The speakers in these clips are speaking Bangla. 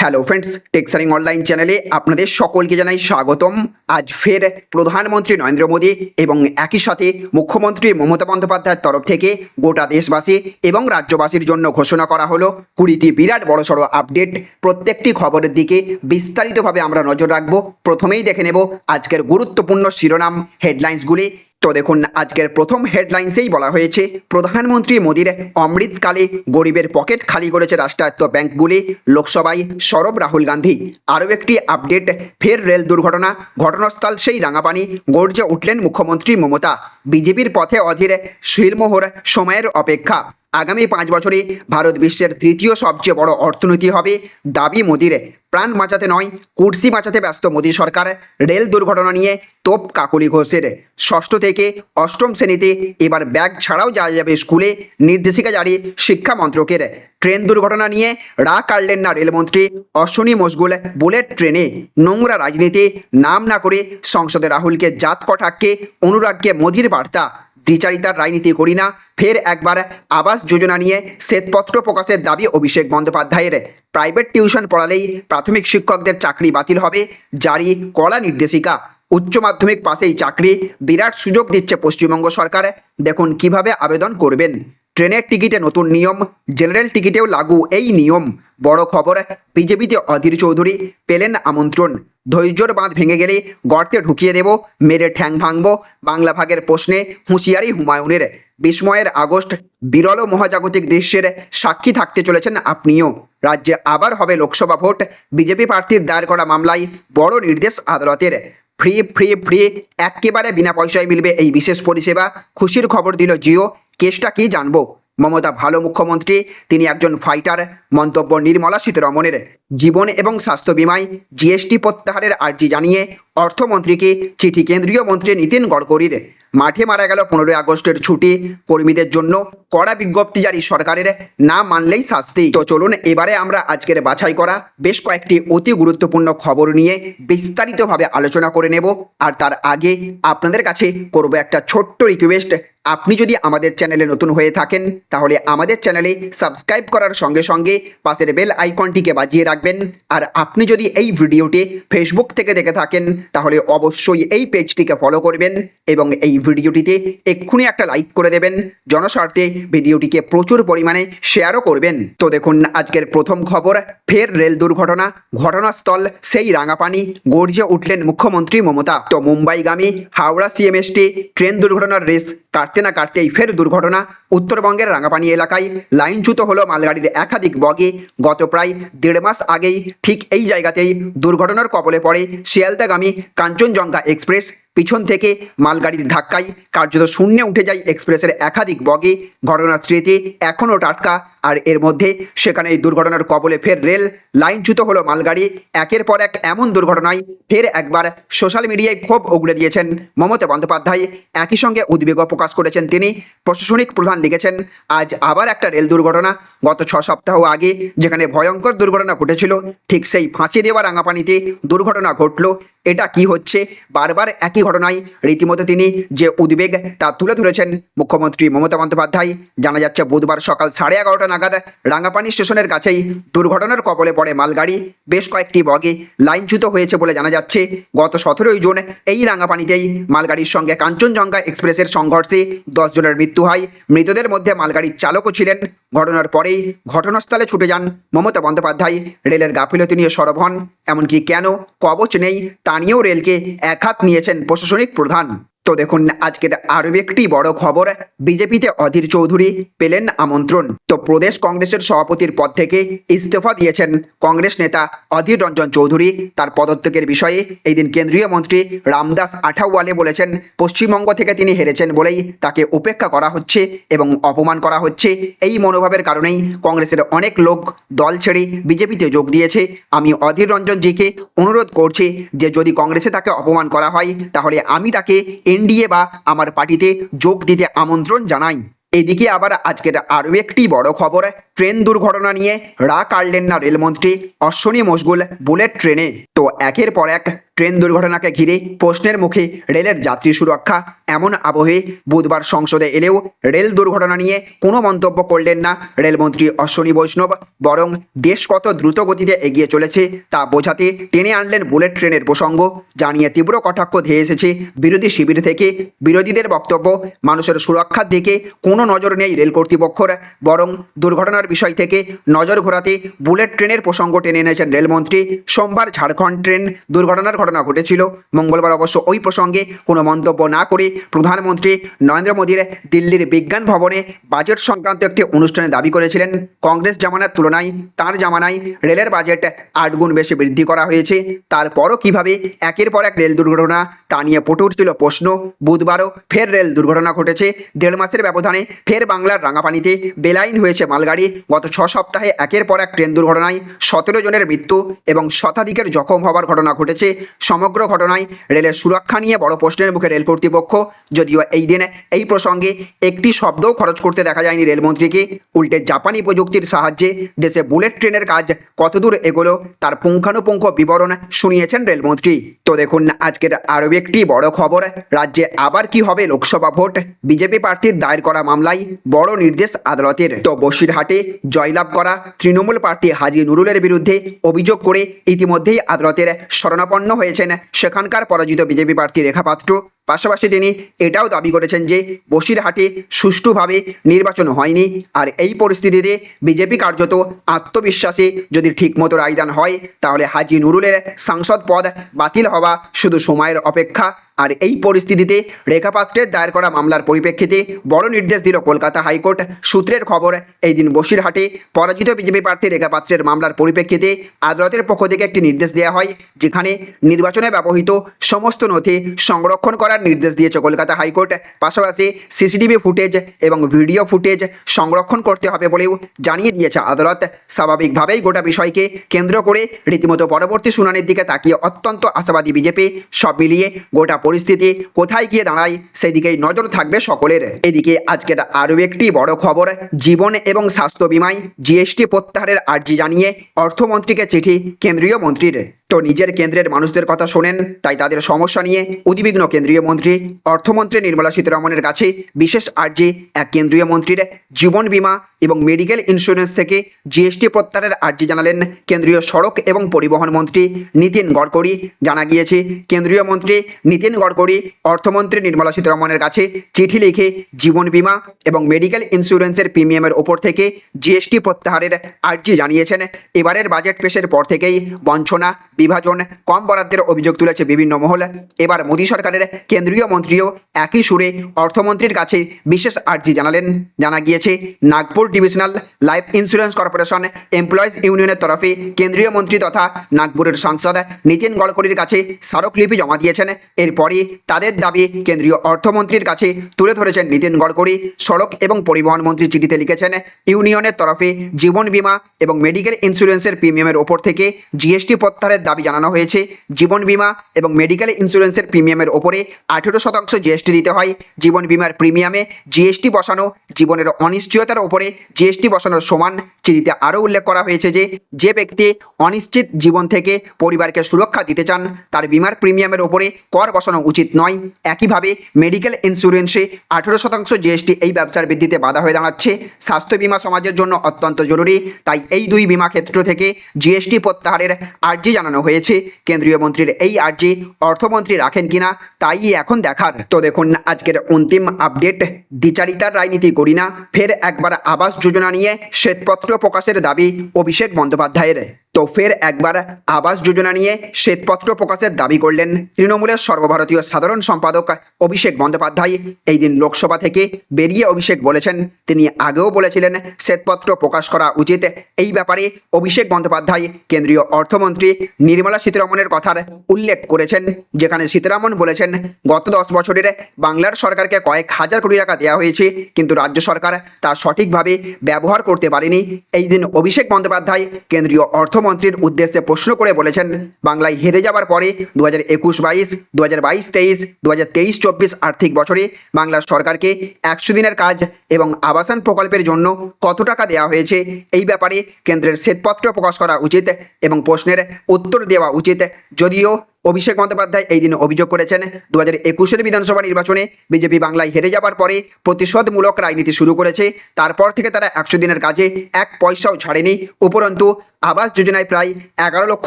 হ্যালো ফ্রেন্ডস টেক্সারিং অনলাইন চ্যানেলে আপনাদের সকলকে জানাই স্বাগতম। আজ ফের প্রধানমন্ত্রী নরেন্দ্র মোদী এবং একই সাথে মুখ্যমন্ত্রী মমতা বন্দ্যোপাধ্যায়ের তরফ থেকে গোটা দেশবাসী এবং রাজ্যবাসীর জন্য ঘোষণা করা হলো কুড়িটি বিরাট বড়সড় আপডেট। প্রত্যেকটি খবরের দিকে বিস্তারিতভাবে আমরা নজর রাখব। প্রথমেই দেখে নেব আজকের গুরুত্বপূর্ণ শিরোনাম হেডলাইন্সগুলি তো দেখুন, আজকের প্রথম হেডলাইন্সেই বলা হয়েছে, প্রধানমন্ত্রী মোদীর অমৃতকালে গরিবের পকেট খালি করেছে রাষ্ট্রায়ত্ত ব্যাংকগুলি। লোকসভায় সরব রাহুল গান্ধী। আরও একটি আপডেট, ফের রেল দুর্ঘটনা। ঘটনাস্থল সেই রাঙাপানি, গর্জে উঠলেন মুখ্যমন্ত্রী মমতা। বিজেপির পথে অধীর শিলমোহর সময়ের অপেক্ষা। আগামী পাঁচ বছরে ভারত বিশ্বের তৃতীয় সবচেয়ে বড় অর্থনীতি হবে দাবি মোদির। প্রাণ বাঁচাতে নয়, কুর্সি বাঁচাতে ব্যস্ত মোদী সরকার। রেল দুর্ঘটনা নিয়ে তোপ কাকলি ঘোষের। ষষ্ঠ থেকে অষ্টম শ্রেণীতে এবার ব্যাগ ছাড়াও যাওয়া যাবে স্কুলে, নির্দেশিকা জারি শিক্ষা মন্ত্রকের। ট্রেন দুর্ঘটনা নিয়ে রা কাটলেন না রেলমন্ত্রী অশ্বিনী মশগুল বুলেট ট্রেনে নোংরা রাজনীতি নাম না করে সংসদে রাহুলকে জাত কটাক্ষে অনুরাগকে মোদির বার্তা। দ্বিচারিতার রাজনীতি করি না, ফের একবার আবাস যোজনা নিয়ে শ্বেতপত্র প্রকাশের দাবি অভিষেক বন্দ্যোপাধ্যায়ের। প্রাইভেট টিউশন পড়ালেই প্রাথমিক শিক্ষকদের চাকরি বাতিল হবে, জারি কলা নির্দেশিকা। উচ্চ মাধ্যমিক পাশেই চাকরি, বিরাট সুযোগ দিচ্ছে পশ্চিমবঙ্গ সরকার। দেখুন কীভাবে আবেদন করবেন। ট্রেনের টিকিটে নতুন নিয়ম। জেনারেল টিকিটেও লাগু এই নিয়ম। বড় খবর, বিজেপিতে অধীর চৌধুরী পেলেন আমন্ত্রণ। ধৈর্যর বাঁধ ভেঙে গেলে গর্তে ঢুকিয়ে দেব, মেরে ঠ্যাং ভাঙব, বাংলা ভাগের প্রশ্নে হুঁশিয়ারি হুমায়ুনের। বিস্ময়ের আগস্ট, বিরল মহাজাগতিক দৃশ্যের সাক্ষী থাকতে চলেছেন আপনিও। রাজ্যে আবার হবে লোকসভা ভোট। বিজেপি প্রার্থীর দায়ের করা মামলায় বড় নির্দেশ আদালতের। ফ্রি ফ্রি ফ্রি, একেবারে বিনা পয়সায় মিলবে এই বিশেষ পরিষেবা। খুশির খবর দিল জিও। কেসটা কি জানব? মমতা ভালো মুখ্যমন্ত্রী, তিনি একজন ফাইটার মন্তব্য নির্মলা সীতারমণের। জীবন এবং স্বাস্থ্য বিমায় জিএসটি প্রত্যাহারের আর্জি জানিয়ে অর্থমন্ত্রীকে চিঠি কেন্দ্রীয় মন্ত্রী নীতিন গডকরির। মাঠে মারা গেল পনেরোই আগস্টের ছুটি। কর্মীদের জন্য কড়া বিজ্ঞপ্তি জারি সরকারের, না মানলেই শাস্তি। তো চলুন এবারে আমরা আজকের বাছাই করা বেশ কয়েকটি অতি গুরুত্বপূর্ণ খবর নিয়ে বিস্তারিতভাবে আলোচনা করে নেব। আর তার আগে আপনাদের কাছে করব একটা ছোট্ট রিকোয়েস্ট আপনি যদি আমাদের চ্যানেলে নতুন হয়ে থাকেন, তাহলে আমাদের চ্যানেলে সাবস্ক্রাইব করার সঙ্গে সঙ্গে পাশের বেল আইকনটিকে বাজিয়ে রাখবেন। আর আপনি যদি এই ভিডিওটি ফেসবুক থেকে দেখে থাকেন, তাহলে অবশ্যই এই পেজটিকে ফলো করবেন এবং এই ভিডিওটিতে এক্ষুনি একটা লাইক করে দেবেন। জনস্বার্থে ভিডিওটিকে প্রচুর পরিমাণে শেয়ারও করবেন। তো দেখুন, আজকের প্রথম খবর, ফের রেল দুর্ঘটনা, ঘটনাস্থল সেই রাঙাপানি, গর্জে উঠলেন মুখ্যমন্ত্রী মমতা। তো মুম্বাইগামী হাওড়া সিএমএসটি ট্রেন দুর্ঘটনার রেস কাটতে না কাটতেই ফের দুর্ঘটনা। উত্তরবঙ্গের রাঙাপানি এলাকায় লাইনচ্যুত হল মালগাড়ির একাধিক বগে গত প্রায় দেড় মাস আগেই ঠিক এই জায়গাতেই দুর্ঘটনার কবলে পড়ে শিয়ালদাগামী কাঞ্চনজঙ্ঘা এক্সপ্রেস। পিছন থেকে মালগাড়ির ধাক্কায় কার্যত শূন্যে উঠে যায় এক্সপ্রেসের একাধিক বগে। ঘটনার স্মৃতি এখনও টাটকা, আর এর মধ্যে সেখানে এই দুর্ঘটনার কবলে ফের রেল লাইনচ্যুত হলো মালগাড়ি। একের পর এক এমন দুর্ঘটনায় ফের একবার সোশ্যাল মিডিয়ায় ক্ষোভ উগড়ে দিয়েছেন মমতা বন্দ্যোপাধ্যায়। একই সঙ্গে উদ্বেগও প্রকাশ করেছেন তিনি। প্রশাসনিক প্রধান লিখেছেন, আজ আবার একটা রেল দুর্ঘটনা। গত ছ সপ্তাহ আগে যেখানে ভয়ঙ্কর দুর্ঘটনা ঘটেছিল, ঠিক সেই ফাঁসি দেওয়া রাঙাপানিতে দুর্ঘটনা ঘটল। এটা কি হচ্ছে? বারবার একই ঘটনায় রীতিমতো তিনি যে উদ্বেগ তা তুলে ধরেছেন মুখ্যমন্ত্রী মমতা বন্দ্যোপাধ্যায়, জানা যাচ্ছে বুধবার সকাল সাড়ে এগারোটা নাগাদ রাঙ্গাপানি স্টেশনের কাছেই দুর্ঘটনার কবলে পড়ে মালগাড়ি, বেশ কয়েকটি বগে লাইনচ্যুত হয়েছে বলে জানা যাচ্ছে। গত সতেরোই জুন এই রাঙ্গাপানিতেই মালগাড়ির সঙ্গে কাঞ্চনজঙ্ঘা এক্সপ্রেসের সংঘর্ষে দশ জনের মৃত্যু হয়। মৃতদের মধ্যে মালগাড়ির চালকও ছিলেন। ঘটনার পরেই ঘটনাস্থলে ছুটে যান মমতা বন্দ্যোপাধ্যায়। রেলের গাফিলতি নিয়ে সরব হন। এমনকি কেন, কবচ নেই তা নিয়েও রেলকে একহাত নিয়েছেন প্রশাসনিক প্রধান। তো দেখুন, আজকের আরও একটি বড় খবর, বিজেপিতে অধীর চৌধুরী পেলেন আমন্ত্রণ। তো প্রদেশ কংগ্রেসের সভাপতির পদ থেকে ইস্তফা দিয়েছেন কংগ্রেস নেতা অধীর রঞ্জন চৌধুরী। তার পদত্যাগের বিষয়ে এই দিন কেন্দ্রীয় মন্ত্রী রামদাস আঠাওয়ালে বলেছেন, পশ্চিমবঙ্গ থেকে তিনি হেরেছেন বলেই তাকে উপেক্ষা করা হচ্ছে এবং অপমান করা হচ্ছে। এই মনোভাবের কারণেই কংগ্রেসের অনেক লোক দল ছেড়ে বিজেপিতে যোগ দিয়েছে। আমি অধীর রঞ্জনজিকে অনুরোধ করছি যে যদি কংগ্রেসে তাকে অপমান করা হয়, তাহলে আমি তাকে এনডিএ বা আমার পার্টিতে যোগ দিতে আমন্ত্রণ জানাই। এদিকে আবার আজকের আরও একটি বড় খবর, ট্রেন দুর্ঘটনা নিয়ে রা কাটলেন না রেলমন্ত্রী অশ্বনী মশগুল বুলেট ট্রেনে। তো একের পর এক ট্রেন দুর্ঘটনাকে ঘিরে প্রশ্নের মুখে রেলের যাত্রী সুরক্ষা। এমন আবহে বুধবার সংসদে এলেও রেল দুর্ঘটনা নিয়ে কোনো মন্তব্য করলেন না রেলমন্ত্রী অশ্বনী বৈষ্ণব। বরং দেশ কত দ্রুত গতিতে এগিয়ে চলেছে তা বোঝাতে টেনে আনলেন বুলেট ট্রেনের প্রসঙ্গ, জানিয়ে তীব্র কটাক্ষ ধেয়ে এসেছে বিরোধী শিবির থেকে। বিরোধীদের বক্তব্য, মানুষের সুরক্ষার দিকে কোনো নজর নেই রেল কর্তৃপক্ষর। বরং দুর্ঘটনার বিষয় থেকে নজর ঘোরাতে বুলেট ট্রেনের প্রসঙ্গ টেনে এনেছেন রেলমন্ত্রী। সোমবার ঝাড়খণ্ড ট্রেন দুর্ঘটনার ঘটনা ঘটেছিল। মঙ্গলবার অবশ্য ওই প্রসঙ্গে কোনো মন্তব্য না করে প্রধানমন্ত্রী নরেন্দ্র মোদীর দিল্লির বিজ্ঞান ভবনে বাজেট সংক্রান্ত একটি অনুষ্ঠানে দাবি করেছিলেন। কংগ্রেস জামানার তুলনায় তার জামানায় রেলের বাজেট আট গুণ বেশি বৃদ্ধি করা হয়েছে। তারপরও কীভাবে একের পর এক রেল দুর্ঘটনা তা নিয়ে ফুটে উঠছিল প্রশ্ন। বুধবারও ফের রেল দুর্ঘটনা ঘটেছে। দেড় মাসের ব্যবধানে ফের বাংলার রাঙাপানিতে বেলাইন হয়েছে মালগাড়ি। গত ছ সপ্তাহে একের পর এক ট্রেন দুর্ঘটনায় সতেরো জনের মৃত্যু এবং শতাধিকের জখম হবার ঘটনা ঘটেছে। সমগ্র ঘটনায় রেলের সুরক্ষা নিয়ে বড় প্রশ্নের মুখে রেল কর্তৃপক্ষ। যদিও এই দিনে, এই প্রসঙ্গে একটি শব্দও খরচ করতে দেখা যায়নি রেলমন্ত্রীকে। উল্টে জাপানি প্রযুক্তির সাহায্যে দেশে বুলেট ট্রেনের কাজ কতদূর এগোলো, তার পুঙ্খানুপুঙ্খ বিবরণ শুনিয়েছেন রেলমন্ত্রী। তো দেখুন, আজকের আরও একটি বড় খবর। রাজ্যে আবার কি হবে লোকসভা ভোট? বিজেপি প্রার্থীর দায়ের করা মামলায় বড় নির্দেশ আদালতের। তো বসিরহাটে জয়লাভ করা তৃণমূল প্রার্থী হাজি নুরুলের বিরুদ্ধে অভিযোগ করে ইতিমধ্যেই আদালতের শরণাপন্ন হয়েছেন সেখানকার পরাজিত বিজেপি প্রার্থী রেখা পাত্র। পাশাপাশি তিনি এটাও দাবি করেছেন যে বসিরহাটে সুষ্ঠুভাবে নির্বাচন হয়নি। আর এই পরিস্থিতিতে বিজেপি কার্যত আত্মবিশ্বাসে যদি ঠিকমতো রায়দান হয়, তাহলে হাজি নুরুলের সাংসদ পদ বাতিল হওয়া শুধু সময়ের অপেক্ষা। আর এই পরিস্থিতিতে রেখা পাত্রের দায়ের করা মামলার পরিপ্রেক্ষিতে বড় নির্দেশ দিল কলকাতা হাইকোর্ট। সূত্রের খবর, এই দিন বসিরহাটে পরাজিত বিজেপি প্রার্থী রেখা পাত্রের মামলার পরিপ্রেক্ষিতে আদালতের পক্ষ থেকে একটি নির্দেশ দেওয়া হয়, যেখানে নির্বাচনে ব্যবহৃত সমস্ত নথি সংরক্ষণ করার নির্দেশ দিয়েছে কলকাতা হাইকোর্ট। পাশাপাশি সিসিটিভি ফুটেজ এবং ভিডিও ফুটেজ সংরক্ষণ করতে হবে বলেও জানিয়ে দিয়েছে আদালত। স্বাভাবিকভাবেই গোটা বিষয়কে কেন্দ্র করে রীতিমতো পরবর্তী শুনানির দিকে তাকিয়ে অত্যন্ত আশাবাদী বিজেপি। সব মিলিয়ে গোটা পরিস্থিতি কোথায় গিয়ে দাঁড়ায় সেদিকেই নজর থাকবে সকলের। এদিকে আজকের আরও একটি বড় খবর, জীবন এবং স্বাস্থ্য বিমায় জিএসটি প্রত্যাহারের আর্জি জানিয়ে অর্থমন্ত্রীকে চিঠি কেন্দ্রীয় মন্ত্রীর। তো নিজের কেন্দ্রের মানুষদের কথা শোনেন, তাই তাদের সমস্যা নিয়ে উদ্বিগ্ন কেন্দ্রীয় মন্ত্রী। অর্থমন্ত্রী নির্মলা সীতারমণের কাছে বিশেষ আর্জি এক কেন্দ্রীয় মন্ত্রীর জীবন বীমা এবং মেডিকেল ইন্স্যুরেন্স থেকে জিএসটি প্রত্যাহারের আর্জি জানালেন কেন্দ্রীয় সড়ক এবং পরিবহন মন্ত্রী নীতিন গডকরি জানা গিয়েছে, কেন্দ্রীয় মন্ত্রী নীতিন গডকরি অর্থমন্ত্রী নির্মলা সীতারমণের কাছে চিঠি লিখে জীবন বীমা এবং মেডিকেল ইন্স্যুরেন্সের প্রিমিয়ামের ওপর থেকে জিএসটি প্রত্যাহারের আর্জি জানিয়েছেন। এবারের বাজেট পেশের পর থেকেই বঞ্চনা বিভাজন, কম বরাদ্দের অভিযোগ তুলেছে বিভিন্ন মহল। এবার মোদী সরকারের কেন্দ্রীয় মন্ত্রীও একই সুরে অর্থমন্ত্রীর কাছে বিশেষ আর্জি জানালেন। জানা গিয়েছে, Nagpur divisional life insurance corporation employees ইউনিয়নের তরফে কেন্দ্রীয় মন্ত্রী তথা নাগপুরের সাংসদ নীতিন গডকরির কাছে স্মারকলিপি জমা দিয়েছেন। এরপরই তাদের দাবি কেন্দ্রীয় অর্থমন্ত্রীর কাছে তুলে ধরেছেন নীতিন গডকরি। সড়ক এবং পরিবহন মন্ত্রী চিঠিতে লিখেছেন, ইউনিয়নের তরফে জীবন বীমা এবং মেডিকেল ইন্স্যুরেন্সের প্রিমিয়ামের ওপর থেকে জিএসটি প্রত্যাহারের দাবি জানানো হয়েছে। জীবন বীমা এবং মেডিকেল ইন্স্যুরেন্সের প্রিমিয়ামের ওপরে আঠেরো শতাংশ জিএসটি দিতে হয়। জীবন বিমার প্রিমিয়ামে জিএসটি বসানো জীবনের অনিশ্চয়তার ওপরে জিএসটি বসানোর সমান চিঠিতে আরও উল্লেখ করা হয়েছে যে যে ব্যক্তি অনিশ্চিত জীবন থেকে পরিবারকে সুরক্ষা দিতে চান, তার বিমার প্রিমিয়ামের ওপরে কর বসানো উচিত নয়। একইভাবে মেডিকেল ইন্স্যুরেন্সে আঠেরো শতাংশ জিএসটি এই ব্যবসার বৃদ্ধিতে বাধা হয়ে দাঁড়াচ্ছে। স্বাস্থ্য বিমা সমাজের জন্য অত্যন্ত জরুরি। তাই এই দুই বিমা ক্ষেত্র থেকে জিএসটি প্রত্যাহারের আর্জি জানানো হয়েছে। কেন্দ্রীয় মন্ত্রীর এই আর্জি অর্থমন্ত্রী রাখেন কিনা, তাই এখন দেখার। তো দেখুন, আজকের অন্তিম আপডেট। দ্বিচারিতার রাজনীতি করি না, ফের একবার আবাস যোজনা নিয়ে শ্বেতপত্র প্রকাশের দাবি অভিষেক বন্দ্যোপাধ্যায়ের। তো ফের একবার আবাস যোজনা নিয়ে শ্বেতপত্র প্রকাশের দাবি করলেন তৃণমূলের সর্বভারতীয় সাধারণ সম্পাদক অভিষেক বন্দ্যোপাধ্যায়। এই দিন লোকসভা থেকে বেরিয়ে অভিষেক বলেছেন, তিনি আগেও বলেছিলেন শ্বেতপত্র প্রকাশ করা উচিত। এই ব্যাপারে অভিষেক বন্দ্যোপাধ্যায় কেন্দ্রীয় অর্থমন্ত্রী নির্মলা সীতারমণের কথার উল্লেখ করেছেন, যেখানে সীতারামন বলেছেন, গত দশ বছরের বাংলার সরকারকে কয়েক হাজার কোটি টাকা দেওয়া হয়েছে, কিন্তু রাজ্য সরকার তা সঠিকভাবে ব্যবহার করতে পারেনি। এই দিন অভিষেক বন্দ্যোপাধ্যায় কেন্দ্রীয় অর্থ অর্থমন্ত্রীর উদ্দেশ্যে প্রশ্ন করে বলেছেন, বাংলায় হেরে যাবার পরে দু হাজার একুশ বাইশ দু হাজার বাইশ তেইশ দু হাজার তেইশ চব্বিশ আর্থিক বছরে বাংলার সরকারকে একশো দিনের কাজ এবং আবাসন প্রকল্পের জন্য কত টাকা দেওয়া হয়েছে, এই ব্যাপারে কেন্দ্রের শ্বেতপত্র প্রকাশ করা উচিত এবং প্রশ্নের উত্তর দেওয়া উচিত। যদিও অভিষেক বন্দ্যোপাধ্যায় এই দিনে অভিযোগ করেছেন দু হাজার একুশের বিধানসভা নির্বাচনে বিজেপি বাংলায় হেরে যাবার পরে প্রতিশোধমূলক রাজনীতি শুরু করেছে। তারপর থেকে তারা একশো দিনের কাজে এক পয়সাও ছাড়েনি। উপরন্তু, আবাস যোজনায় প্রায় এগারো লক্ষ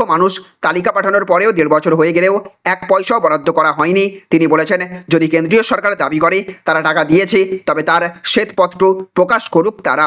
মানুষ তালিকা পাঠানোর পরেও দেড় বছর হয়ে গেলেও এক পয়সাও বরাদ্দ করা হয়নি। তিনি বলেছেন, যদি কেন্দ্রীয় সরকার দাবি করে, তারা টাকা দিয়েছে, তবে তার শ্বেতপত্র প্রকাশ করুক তারা।